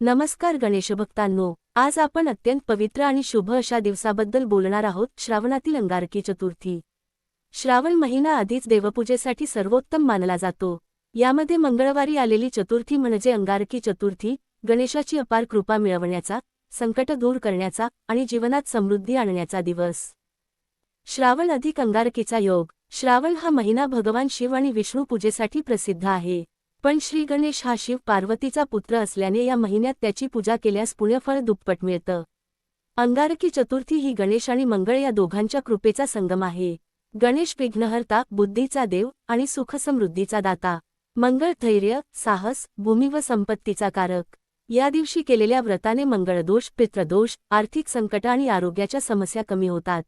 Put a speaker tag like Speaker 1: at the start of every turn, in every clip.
Speaker 1: नमस्कार गणेशभक्तांनो आज आपण अत्यंत पवित्र आणि शुभ अशा दिवसाबद्दल बोलणार आहोत श्रावणातील अंगारकी चतुर्थी. श्रावण महिना आधीच देवपूजेसाठी सर्वोत्तम मानला जातो. यामध्ये मंगळवारी आलेली चतुर्थी म्हणजे अंगारकी चतुर्थी गणेशाची अपार कृपा मिळवण्याचा संकट दूर करण्याचा आणि जीवनात समृद्धी आणण्याचा दिवस. श्रावण अधिक अंगारकीचा योग. श्रावण हा महिना भगवान शिव आणि विष्णू पूजेसाठी प्रसिद्ध आहे. पण श्री गणेश हा शिव पार्वतीचा पुत्र असल्याने या महिन्यात त्याची पूजा केल्यास पुण्यफळ दुप्पट मिळतं. अंगारकी चतुर्थी ही गणेश आणि मंगळ या दोघांच्या कृपेचा संगम आहे. गणेश विघ्नहर्ता बुद्धीचा देव आणि सुखसमृद्धीचा दाता. मंगळ धैर्य साहस भूमी व संपत्तीचा कारक. या दिवशी केलेल्या व्रताने मंगळदोष पित्रदोष आर्थिक संकट आणि आरोग्याच्या समस्या कमी होतात.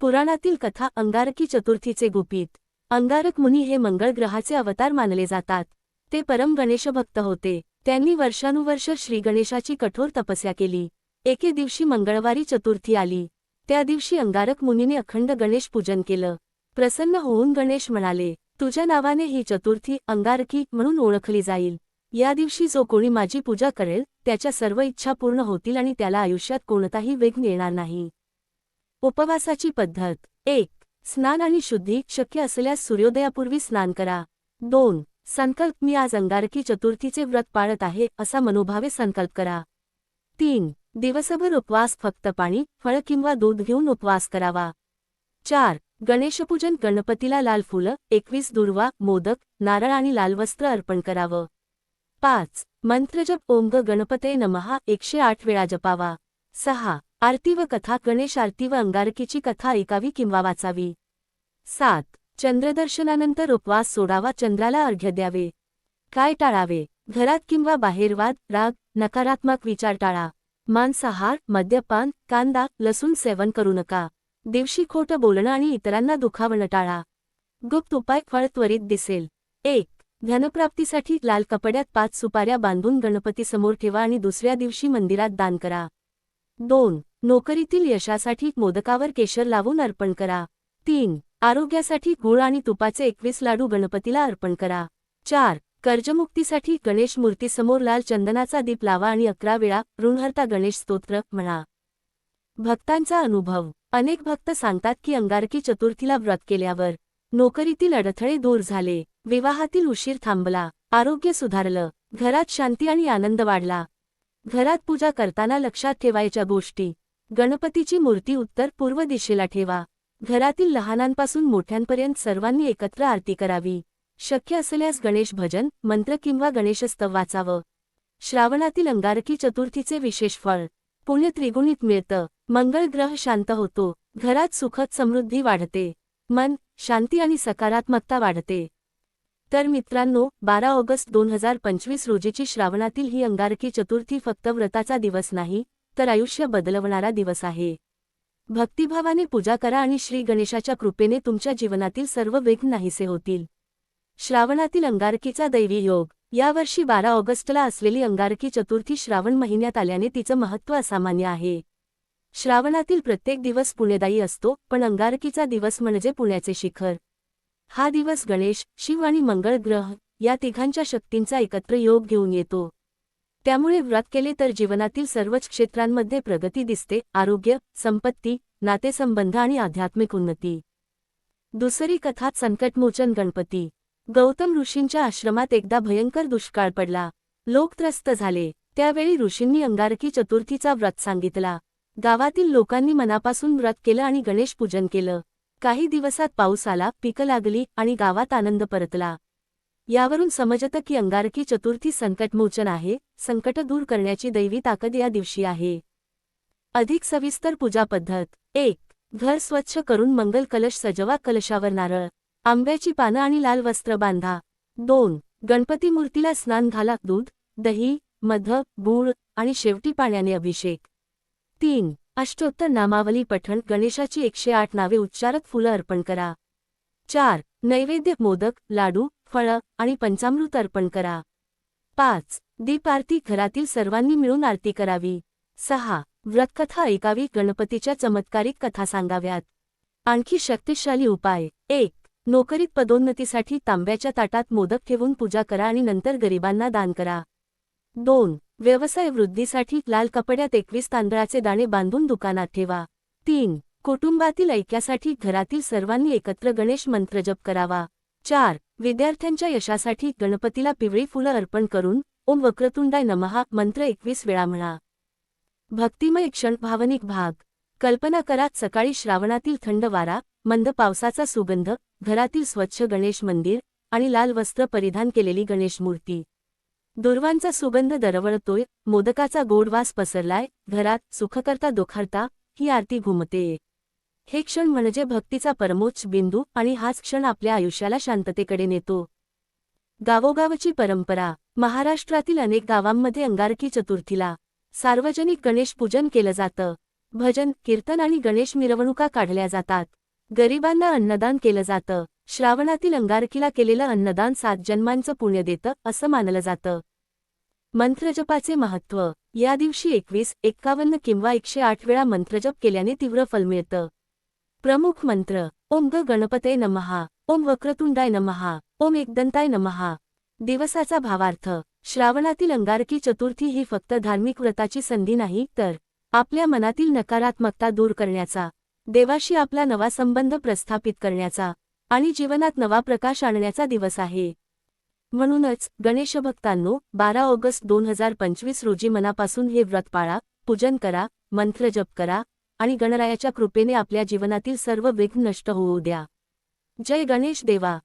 Speaker 1: पुराणातील कथा अंगारकी चतुर्थीचे गुपित. अंगारक मुनी हे मंगळ ग्रहाचे अवतार मानले जातात. ते परम गणेशभक्त होते. त्यांनी वर्षानुवर्ष श्रीगणेशाची कठोर तपस्या केली. एके दिवशी मंगळवारी चतुर्थी आली. त्या दिवशी अंगारक मुनीने अखंड गणेश पूजन केलं. प्रसन्न होऊन गणेश म्हणाले तुझ्या नावाने ही चतुर्थी अंगारकी म्हणून ओळखली जाईल. या दिवशी जो कोणी माझी पूजा करेल त्याच्या सर्व इच्छा पूर्ण होतील आणि त्याला आयुष्यात कोणताही वेग येणार नाही. उपवासाची पद्धत. एक स्नान आणि शुद्धी शक्य असल्यास सूर्योदयापूर्वी स्नान करा. दोन संकल्प मी आज अंगारकी चतुर्थीचे व्रत पाळत आहे असा मनोभावे संकल्प करा. तीन दिवसभर उपवास फक्त पाणी फळ किंवा दूध घेऊन उपवास करावा. चार गणेशपूजन गणपतीला लाल फुलं एकवीस दुर्वा मोदक नारळ आणि लाल वस्त्र अर्पण करावं. पाच मंत्रजप ओम ग गणपते नमहा एकशे आठ वेळा जपावा. सहा आरती व कथा गणेश आरती व अंगारकीची कथा ऐकावी किंवा वाचावी. सात. चंद्रदर्शनानंतर उपवास सोडावा चंद्राला अर्घ्य द्यावे. काय टाळावे? घरात किंवा बाहेर वाद राग नकारात्मक विचार टाळा. मांसाहार मद्यपान कांदा लसूण सेवन करू नका. दिवशी खोटं बोलणं आणि इतरांना दुखावणं टाळा. गुप्त उपाय फळ त्वरित दिसेल. एक. धनप्राप्तीसाठी लाल कपड्यात पाच सुपाऱ्या बांधून गणपतीसमोर ठेवा आणि दुसऱ्या दिवशी मंदिरात दान करा. दोन. नोकरीतील यशासाठी मोदकावर केशर लावून अर्पण करा. तीन आरोग्यासाठी गुळ आणि तुपाचे एकवीस लाडू गणपतीला अर्पण करा. चार कर्जमुक्तीसाठी गणेश मूर्तीसमोर लाल चंदनाचा दीप लावा आणि अकरा वेळा ऋणहर्ता गणेश स्तोत्र म्हणा. भक्तांचा अनुभव. अनेक भक्त सांगतात की अंगारकी चतुर्थीला व्रत केल्यावर नोकरीतील अडथळे दूर झाले. विवाहातील उशीर थांबला. आरोग्य सुधारलं. घरात शांती आणि आनंद वाढला. घरात पूजा करताना लक्षात ठेवायच्या गोष्टी. गणपतीची मूर्ती उत्तर पूर्व दिशेला ठेवा. घरातील लहानांपासून मोठ्यांपर्यंत सर्वांनी एकत्र आरती करावी. शक्य असल्यास गणेश भजन मंत्र किंवा गणेशस्तव वाचावं. श्रावणातील अंगारकी चतुर्थीचे विशेष फळ. पुण्य त्रिगुणित मिळतं. मंगळ ग्रह शांत होतो. घरात सुखद समृद्धी वाढते. मन शांती आणि सकारात्मकता वाढते. तर मित्रांनो बारा ऑगस्ट दोन हजार पंचवीस रोजीची श्रावणातील ही अंगारकी चतुर्थी फक्त व्रताचा दिवस नाही तर आयुष्य बदलवणारा दिवस आहे. भक्तिभावाने पूजा करा आणि श्री गणेशाच्या कृपेने तुमच्या जीवनातील सर्व विघ्न नाहीसे होतील. श्रावणातील अंगारकीचा दैवी योग. यावर्षी बारा ऑगस्टला असलेली अंगारकी चतुर्थी श्रावण महिन्यात आल्याने तिचं महत्त्व असामान्य आहे. श्रावणातील प्रत्येक दिवस पुण्यदायी असतो पण अंगारकीचा दिवस म्हणजे पुण्याचे शिखर. हा दिवस गणेश शिव आणि मंगळ ग्रह या तिघांच्या शक्तींचा एकत्र योग घेऊन येतो. त्यामुळे व्रत केले तर जीवनातील सर्वच क्षेत्रांमध्ये प्रगती दिसते आरोग्य संपत्ती नातेसंबंध आणि आध्यात्मिक उन्नती. दुसरी कथा संकटमोचन गणपती. गौतम ऋषींच्या आश्रमात एकदा भयंकर दुष्काळ पडला. लोक त्रस्त झाले. त्यावेळी ऋषींनी अंगारकी चतुर्थीचा व्रत सांगितला. गावातील लोकांनी मनापासून व्रत केलं आणि गणेश पूजन केलं. काही दिवसात पाऊस आला पिकं लागली आणि गावात आनंद परतला. यावरून समजतं की अंगारकी चतुर्थी संकटमोचन आहे संकट दूर करण्याची दैवी ताकद या दिवशी आहे. अधिक सविस्तर पूजा पद्धत. एक घर स्वच्छ करून मंगल कलश सजवा कलशावर नारळ. आंब्याची पानं आणि लाल वस्त्र बांधा. दोन गणपती मूर्तीला स्नान घाला. दूध दही मध गूळ आणि शेवटी पाण्याने अभिषेक. तीन अष्टोत्तर नामावली पठण. गणेशाची एकशे आठ नावे उच्चारत फुलं अर्पण करा. चार नैवेद्य मोदक लाडू फळं आणि पंचामृत अर्पण करा. पाच. दीप आरती घरातील सर्वांनी मिळून आरती करावी. सहा. व्रतकथा ऐकावी. गणपतीच्या चमत्कारिक कथा सांगाव्यात. आणखी शक्तिशाली उपाय. एक. नोकरीत पदोन्नतीसाठी तांब्याच्या ताटात मोदक ठेवून पूजा करा आणि नंतर गरिबांना दान करा. दोन. व्यवसाय वृद्धीसाठी लाल कपड्यात एकवीस तांदळाचे दाणे बांधून दुकानात ठेवा. तीन. कुटुंबातील ऐक्यासाठी घरातील सर्वांनी एकत्र गणेश मंत्र जप करावा. चार. विद्यार्थ्यांच्या यशासाठी गणपतीला पिवळी फुलं अर्पण करून ओम वक्रतुंडाय नमहा मंत्र एकवीस वेळा म्हणा. भक्तिमय क्षण भावनिक भाग. कल्पना करा सकाळी श्रावणातील थंड वारा मंद पावसाचा सुगंध घरातील स्वच्छ गणेश मंदिर आणि लाल वस्त्र परिधान केलेली गणेश मूर्ती. दुर्वांचा सुगंध दरवळतोय मोदकाचा गोडवास पसरलाय घरात सुखकर्ता दुखहर्ता ही आरती घुमते हे क्षण म्हणजे भक्तीचा परमोच्च बिंदू आणि हाच क्षण आपल्या आयुष्याला शांततेकडे नेतो. गावोगावची परंपरा महाराष्ट्रातील अनेक गावांमध्ये अंगारकी चतुर्थीला सार्वजनिक गणेश पूजन केलं जातं. भजन कीर्तन आणि गणेश मिरवणुका काढल्या जातात. गरिबांना अन्नदान केलं जातं. श्रावणातील अंगारकीला केलेलं अन्नदान सात जन्मांचं पुण्य देतं असं मानलं जातं. मंत्रजपाचे महत्त्व या दिवशी एकवीस एक्कावन्न किंवा एकशे आठ वेळा मंत्रजप केल्याने तीव्र फल मिळतं. प्रमुख मंत्र ओम ग गणपते नमहा ओम वक्रतुंडाय नमहा ओम एकदंताय नमहा दिवसाचा भावार्थ श्रावणातील अंगारकी चतुर्थी ही फक्त धार्मिक व्रताची संधी नाही तर आपल्या मनातील नकारात्मकता दूर करण्याचा देवाशी आपला नवा संबंध प्रस्थापित करण्याचा आणि जीवनात नवा प्रकाश आणण्याचा दिवस आहे म्हणूनच गणेशभक्तांनो बारा ऑगस्ट दोन हजार पंचवीस रोजी मनापासून हे व्रत पाळा पूजन करा मंत्र जप करा आणि गणरायाच्या कृपेने आपल्या जीवनातील सर्व विघ्न नष्ट होऊ द्या. जय गणेश देवा.